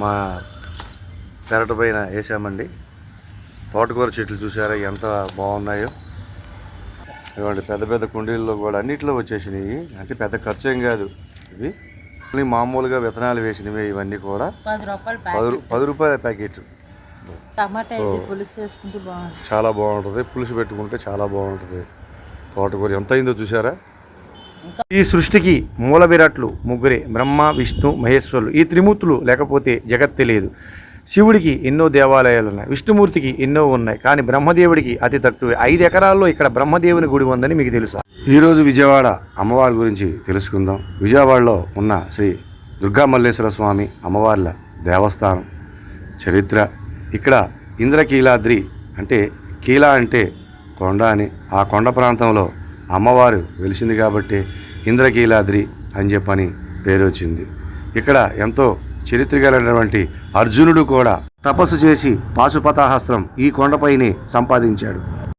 మా పెరట పైన వేసామండి. తోటకూర చెట్లు చూసారా? ఎంత బాగున్నాయో. ఇవ్వండి పెద్ద పెద్ద కుండీల్లో కూడా అన్నిట్లో వచ్చేసినాయి. అంటే పెద్ద ఖర్చు ఏం కాదు ఇది. మామూలుగా విత్తనాలు వేసినవి ఇవన్నీ కూడా. పది రూపాయలు ప్యాకెట్. చాలా బాగుంటుంది. పులుసు పెట్టుకుంటే చాలా బాగుంటుంది. తోటకూర ఎంత అయిందో చూసారా? ఈ సృష్టికి మూల విరాట్లు ముగ్గురే బ్రహ్మ విష్ణు మహేశ్వరులు. ఈ త్రిమూర్తులు లేకపోతే జగత్ తెలియదు శివుడికి ఎన్నో దేవాలయాలు ఉన్నాయి. విష్ణుమూర్తికి ఎన్నో ఉన్నాయి. కానీ బ్రహ్మదేవుడికి అతి తక్కువే. ఐదు ఎకరాల్లో ఇక్కడ బ్రహ్మదేవుని గుడి ఉందని మీకు తెలుసా? ఈరోజు విజయవాడ అమ్మవారి గురించి తెలుసుకుందాం. విజయవాడలో ఉన్న శ్రీ దుర్గా మల్లేశ్వర స్వామి అమ్మవార్ల దేవస్థానం చరిత్ర. ఇక్కడ ఇంద్రకీలాద్రి అంటే కీలా అంటే కొండ అని ఆ కొండ ప్రాంతంలో అమ్మవారు వెలిసింది కాబట్టి ఇంద్రకీలాద్రి అని చెప్పని పేరు వచ్చింది. ఇక్కడ ఎంతో చరిత్ర కలిగినటువంటి అర్జునుడు కూడా తపస్సు చేసి పాశుపతాహస్త్రం ఈ కొండపైనే సంపాదించాడు.